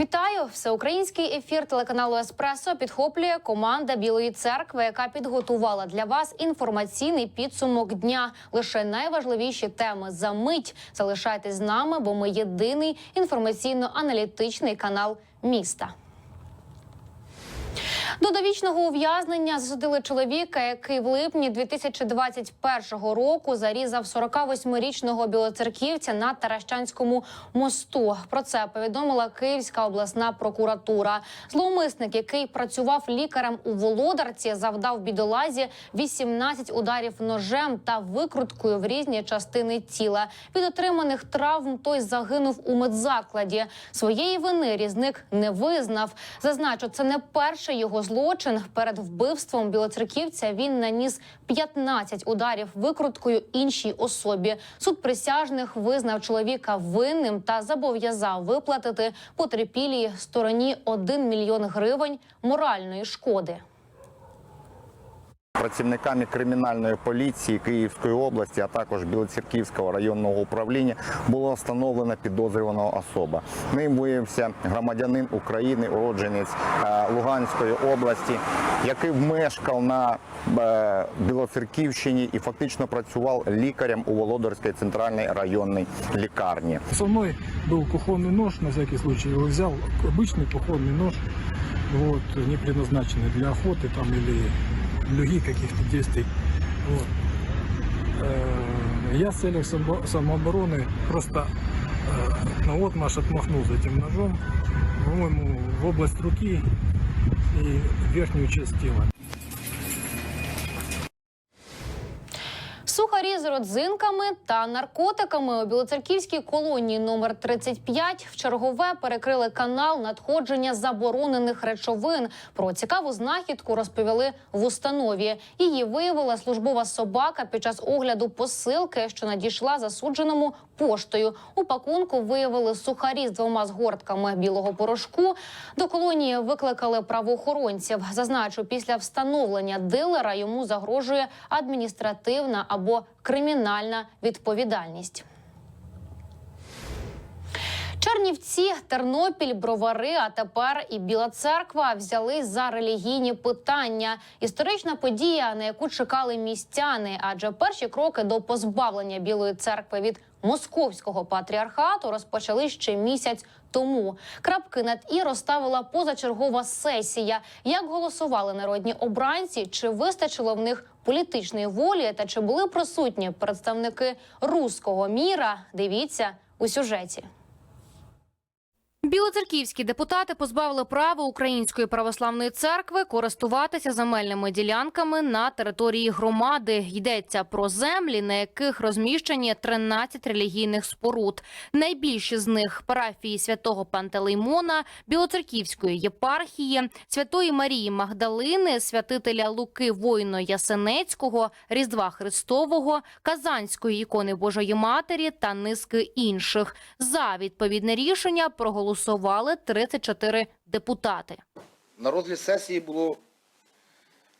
Вітаю! Всеукраїнський ефір телеканалу Еспресо підхоплює команда Білої церкви, яка підготувала для вас інформаційний підсумок дня. Лише найважливіші теми за мить. Залишайтесь з нами, бо ми єдиний інформаційно-аналітичний канал міста. До довічного ув'язнення засудили чоловіка, який в липні 2021 року зарізав 48-річного білоцерківця на Таращанському мосту. Про це повідомила Київська обласна прокуратура. Зловмисник, який працював лікарем у Володарці, завдав бідолазі 18 ударів ножем та викруткою в різні частини тіла. Від отриманих травм той загинув у медзакладі. Своєї вини різник не визнав. Зазначу, це не перший його злочин. Перед вбивством білоцерківця він наніс 15 ударів викруткою іншій особі. Суд присяжних визнав чоловіка винним та зобов'язав виплатити потерпілій стороні 1 мільйон гривень моральної шкоди. Працівниками кримінальної поліції Київської області, а також Білоцерківського районного управління було встановлено підозрюваного особа. Ним виявився громадянин України, уродженець е, Луганської області, який мешкав на е, Білоцерківщині і фактично працював лікарем у Володарській центральній районній лікарні. Со мной был кухонный нож, на всякий случай его взял, обычный кухонный нож, вот, не предназначенный для охоты там или других каких-то действий. Вот. Э, Я с целью само- самообороны просто э, на отмаш отмахнулся этим ножом, по-моему, в область руки и верхнюю часть тела. З родзинками та наркотиками у білоцерківській колонії номер 35 в чергове перекрили канал надходження заборонених речовин. Про цікаву знахідку розповіли в установі. Її виявила службова собака під час огляду посилки, що надійшла засудженому поштою. У пакунку виявили сухарі з двома згортками білого порошку. До колонії викликали правоохоронців. Зазначу, після встановлення дилера йому загрожує адміністративна або кримінальна відповідальність. Чернівці, Тернопіль, Бровари, а тепер і Біла Церква взялись за релігійні питання. Історична подія, на яку чекали містяни, адже перші кроки до позбавлення Білої церкви від московського патріархату розпочали ще місяць тому. Крапки над і розставила позачергова сесія. Як голосували народні обранці, чи вистачило в них політичної волі, та чи були присутні представники руського міра? Дивіться у сюжеті. Білоцерківські депутати позбавили права Української православної церкви користуватися земельними ділянками на території громади. Йдеться про землі, на яких розміщені 13 релігійних споруд. Найбільші з них парафії святого Пантелеймона, Білоцерківської єпархії, Святої Марії Магдалини, святителя Луки Воїно Ясенецького, Різдва Христового, Казанської ікони Божої Матері та низки інших. За відповідне рішення проголосували 34 депутати. На розгляд сесії було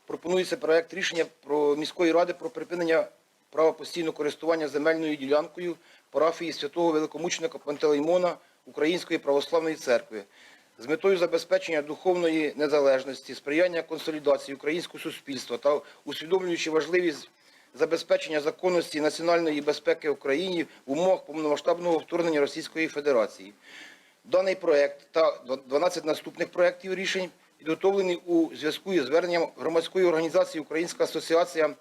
пропонується проект рішення про міської ради про припинення права постійного користування земельною ділянкою парафії святого великомученика Пантелеймона Української православної церкви з метою забезпечення духовної незалежності, сприяння консолідації українського суспільства та усвідомлюючи важливість забезпечення законності національної безпеки Україні в умовах повномасштабного вторгнення Російської Федерації. Даний проект та 12 наступних проєктів рішень підготовлені у зв'язку із зверненням громадської організації Українська асоціація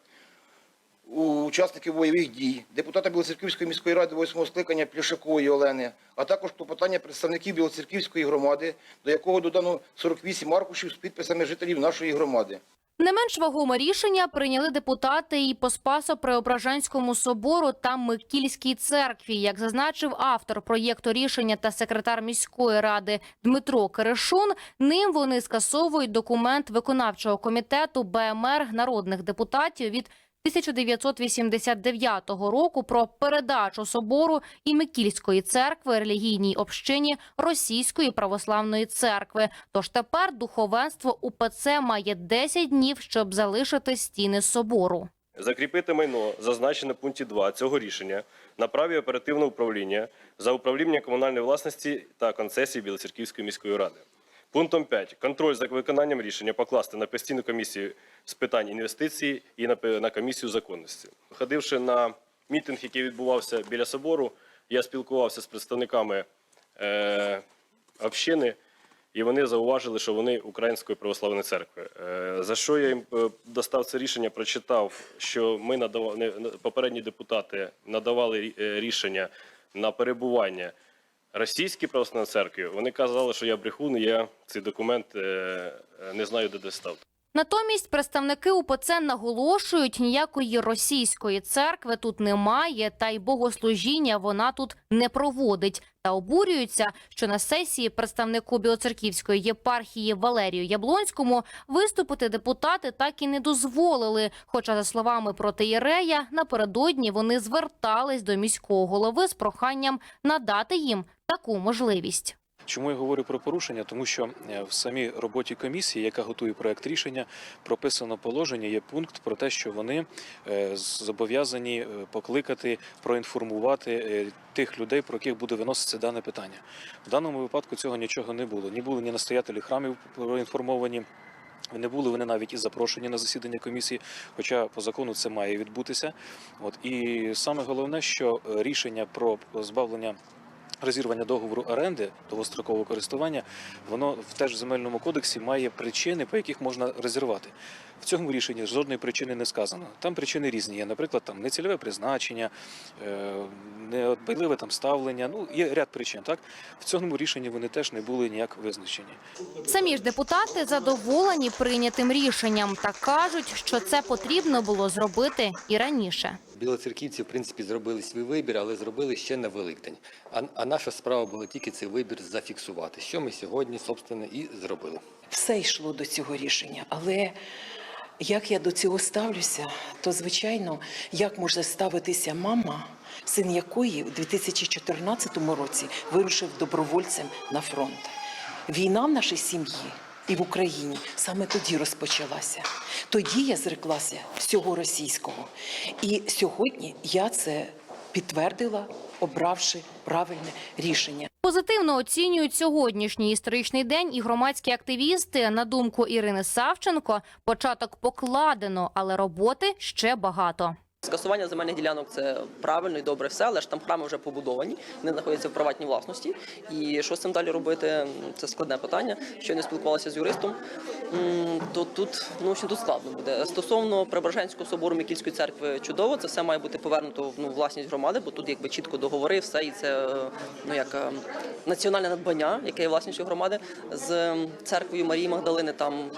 учасників бойових дій, депутата Білоцерківської міської ради 8 скликання Плішакової Олени, а також клопотання представників Білоцерківської громади, до якого додано 48 аркушів з підписами жителів нашої громади. Не менш вагоме рішення прийняли депутати і по Спасо-Преображенському собору та Микільській церкві. Як зазначив автор проєкту рішення та секретар міської ради Дмитро Керешун, ним вони скасовують документ виконавчого комітету БМР народних депутатів від 1989 року про передачу собору і Микільської церкви релігійній общині Російської православної церкви. Тож тепер духовенство УПЦ має 10 днів, щоб залишити стіни собору. Закріпити майно, зазначене в пункті 2 цього рішення, на праві оперативного управління за управління комунальної власності та концесії Білоцерківської міської ради. Пунктом 5. Контроль за виконанням рішення покласти на постійну комісію з питань інвестицій і на, комісію законності. Ходивши на мітинг, який відбувався біля собору, я спілкувався з представниками е, общини, і вони зауважили, що вони Української православної церкви. Е, За що я їм е, достав це рішення, прочитав, що ми надавали попередні депутати надавали е, рішення на перебування російській православній церкві. Вони казали, що я брехун, я цей документ е, е, не знаю, де достав. Натомість представники УПЦ наголошують, ніякої російської церкви тут немає, та й богослужіння вона тут не проводить. Та обурюються, що на сесії представнику Білоцерківської єпархії Валерію Яблонському виступити депутати так і не дозволили. Хоча, за словами протиєрея, напередодні вони звертались до міського голови з проханням надати їм таку можливість. Чому я говорю про порушення? Тому що е, в самій роботі комісії, яка готує проект рішення, прописано положення. Є пункт про те, що вони е, зобов'язані е, покликати, проінформувати тих людей, про яких буде виноситися дане питання. В даному випадку цього нічого не було. Ні були ні настоятелі храмів проінформовані. Не були вони навіть і запрошені на засідання комісії, хоча по закону це має відбутися. От і саме головне, що рішення про позбавлення розірвання договору оренди довгострокового користування, воно теж в земельному кодексі має причини, по яких можна розірвати. В цьому рішенні жодної причини не сказано. Там причини різні є, наприклад, там нецільове призначення, е, неодбайливе там ставлення. Ну є ряд причин. Так в цьому рішенні вони теж не були ніяк визначені. Самі ж депутати задоволені прийнятим рішенням та кажуть, що це потрібно було зробити і раніше. Білоцерківці, в принципі, зробили свій вибір, але зробили ще на Великдень. А, а наша справа була тільки цей вибір зафіксувати, що ми сьогодні, собственно, і зробили. все йшло до цього рішення. Але як я до цього ставлюся, то звичайно, як може ставитися мама, син якої в 2014 році вирушив добровольцем на фронт. Війна в нашій сім'ї і в Україні саме тоді розпочалася. Тоді я зреклася всього російського. І сьогодні я це підтвердила, обравши правильне рішення. Позитивно оцінюють сьогоднішній історичний день і громадські активісти. На думку Ірини Савченко, початок покладено, але роботи ще багато. Скасування земельних ділянок це правильно і добре все, але ж там храми вже побудовані, вони знаходяться в приватній власності. І що з цим далі робити? Це складне питання. Що не спілкувалася з юристом, то тут ну тут складно буде. Стосовно Преображенського собору Микільської церкви чудово, це все має бути повернуто в ну, власність громади, бо тут якби чітко договори, все і це ну як е, національне надбання, яке є власністю громади з церквою Марії Магдалини. Там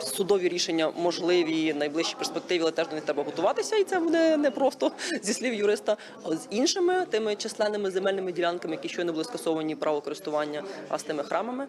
судові рішення можливі в найближчій перспективі, але теж до них треба готуватися, і це буде не просто зі слів юриста. А з іншими тими численними земельними ділянками, які щойно були скасовані право користування, а з тими храмами,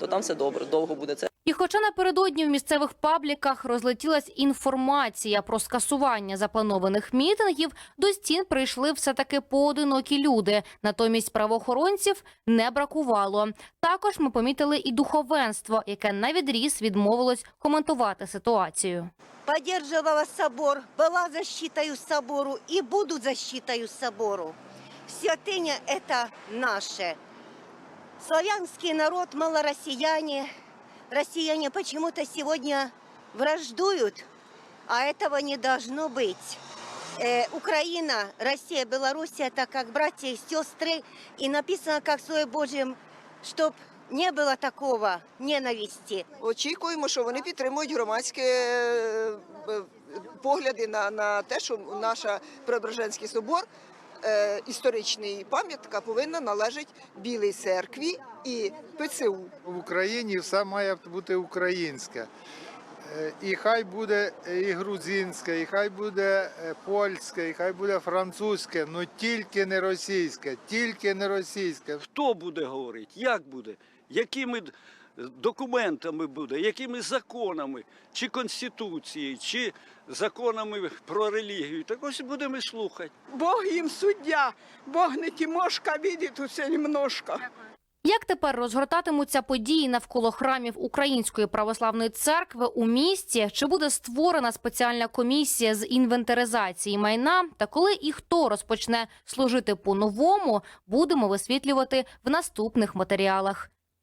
то там все добре, довго буде це. І хоча напередодні в місцевих пабліках розлетілась інформація про скасування запланованих мітингів, до стін прийшли все таки поодинокі люди. Натомість правоохоронців не бракувало. Також ми помітили і духовенство, яке на відріз відмовилось коментувати ситуацію. поддерживала собор, была защитою собору и буду защитою собору. Святыня – это наше. Славянский народ, малороссияне. Россияне почему-то сегодня враждуют, а этого не должно быть. Э, Украина, Россия, Белоруссия – это как братья и сестры. И написано, как в Слове Божьем, чтоб не было такого ненависти. Очікуємо, що вони підтримують громадські е, е, погляди на, на те, що наша Преображенський собор, е, історичний пам'ятка, повинна належати Білій церкві і ПЦУ. в Україні все має бути українське. Е, І хай буде і грузинське, і хай буде е, польське, і хай буде французьке, але тільки не російське, тільки не російське. Хто буде говорити, як буде, якими документами буде, якими законами, чи Конституцією, чи законами про релігію. Так ось будемо слухати. Бог їм суддя, Бог не тімошка, видить усе немножко. Як тепер розгортатимуться події навколо храмів Української православної церкви у місті? Чи буде створена спеціальна комісія з інвентаризації майна? Та коли і хто розпочне служити по-новому, будемо висвітлювати в наступних матеріалах.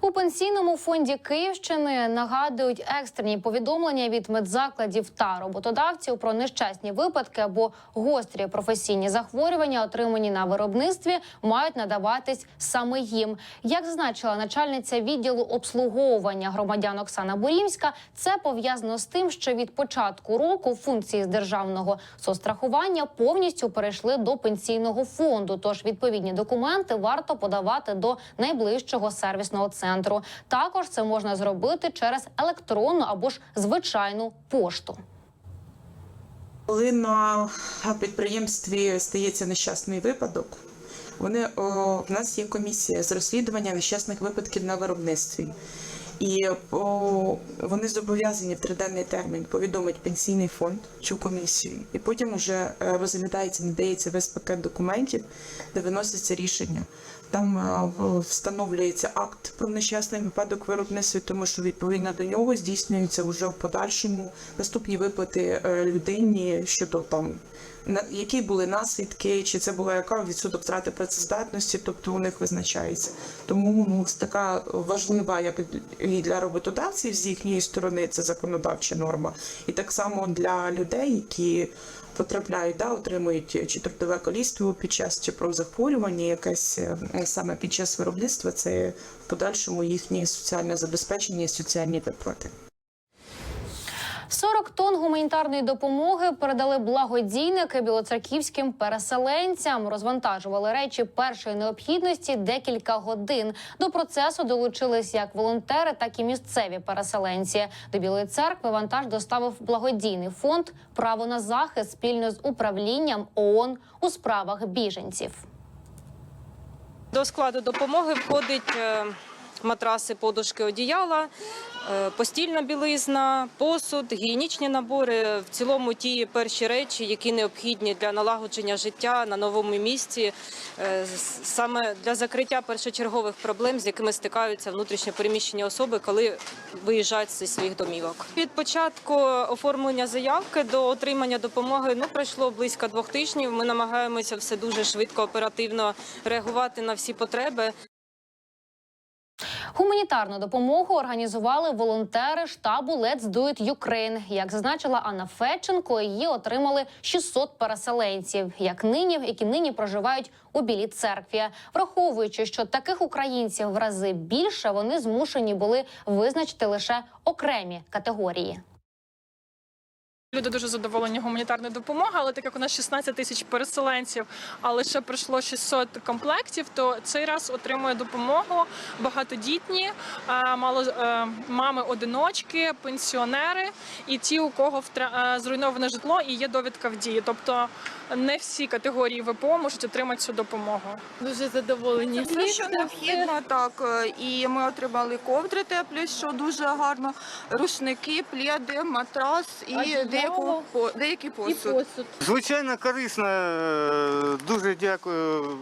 У пенсійному фонді Київщини нагадують екстрені повідомлення від медзакладів та роботодавців про нещасні випадки або гострі професійні захворювання, отримані на виробництві, мають надаватись саме їм. Як зазначила начальниця відділу обслуговування громадян Оксана Бурімська, це пов'язано з тим, що від початку року функції з державного соцстрахування повністю перейшли до пенсійного фонду. Тож відповідні документи варто подавати до найближчого сервісного центру. Також це можна зробити через електронну або ж звичайну пошту. Коли на підприємстві стається нещасний випадок, вони о, в нас є комісія з розслідування нещасних випадків на виробництві. І о, вони зобов'язані в триденний термін повідомити пенсійний фонд цю комісію. І потім вже е, розглядається, надається весь пакет документів, де виноситься рішення. Там е, встановлюється акт про нещасний випадок виробництва, тому що відповідно до нього здійснюються вже в подальшому наступні виплати е, людині щодо там які були наслідки, чи це була яка відсоток втрати працездатності, тобто у них визначається. Тому ну така важлива як і для роботодавців з їхньої сторони, це законодавча норма, і так само для людей, які потрапляють, да, отримують чи трудове колійство під час чи про захворювання, якесь е, саме під час виробництва, це в подальшому їхнє соціальне забезпечення і соціальні виплати. 40 тонн гуманітарної допомоги передали благодійники білоцерківським переселенцям. Розвантажували речі першої необхідності декілька годин. До процесу долучились як волонтери, так і місцеві переселенці. До Білої церкви вантаж доставив благодійний фонд Право на захист спільно з управлінням ООН у справах біженців. До складу допомоги входить е, матраси, подушки, одіяла, е, постільна білизна, посуд, гігієнічні набори. В цілому ті перші речі, які необхідні для налагодження життя на новому місці, е, саме для закриття першочергових проблем, з якими стикаються внутрішньо переміщені особи, коли виїжджають зі своїх домівок. Від початку оформлення заявки до отримання допомоги ну пройшло близько двох тижнів. Ми намагаємося все дуже швидко, оперативно реагувати на всі потреби. Гуманітарну допомогу організували волонтери штабу Let's Do It Ukraine. Як зазначила Анна Федченко, її отримали 600 переселенців, як нині, які нині проживають у Білій церкві. Враховуючи, що таких українців в рази більше, вони змушені були визначити лише окремі категорії. Люди дуже задоволені гуманітарною допомогою, але так як у нас 16 тисяч переселенців, а лише прийшло 600 комплектів, то цей раз отримує допомогу багатодітні, мало е, мами одиночки, пенсіонери і ті, у кого е, зруйноване житло і є довідка в дії. Тобто не всі категорії ВПО можуть отримати цю допомогу. Дуже задоволені. Все, що необхідно, так. е, І ми отримали ковдри теплі, що дуже гарно, рушники, пледи, матрас і. Деяку, по- деякий посуд. Звичайно, корисно. Е, Дуже дякую.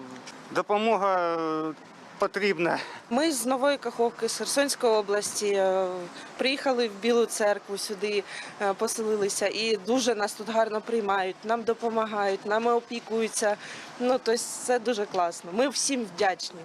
Допомога е, потрібна. Ми з Нової Каховки, з Херсонської області, е, приїхали в Білу церкву сюди, поселилися і дуже нас тут гарно приймають, нам допомагають, нами опікуються. Ну, тобто це дуже класно. Ми всім вдячні.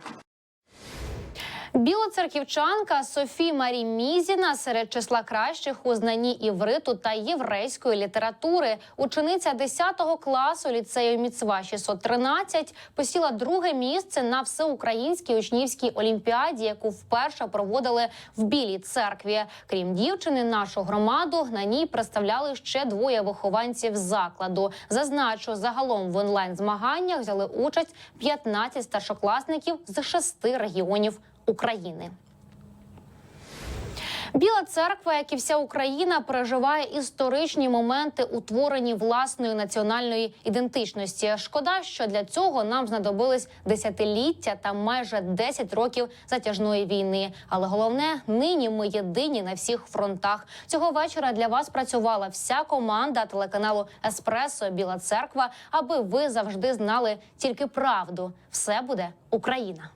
Білоцерківчанка Софі Марі Мізіна серед числа кращих у знанні івриту та єврейської літератури. Учениця 10 класу ліцею Міцва 613 посіла друге місце на всеукраїнській учнівській олімпіаді, яку вперше проводили в Білій церкві. Крім дівчини, нашу громаду на ній представляли ще двоє вихованців закладу. Зазначу, загалом в онлайн змаганнях взяли участь 15 старшокласників з шести регіонів України. Біла церква, як і вся Україна, переживає історичні моменти утворені власної національної ідентичності. Шкода, що для цього нам знадобились десятиліття та майже 10 років затяжної війни. Але головне, нині ми єдині на всіх фронтах. Цього вечора для вас працювала вся команда телеканалу Еспресо Біла Церква, аби ви завжди знали тільки правду. Все буде Україна.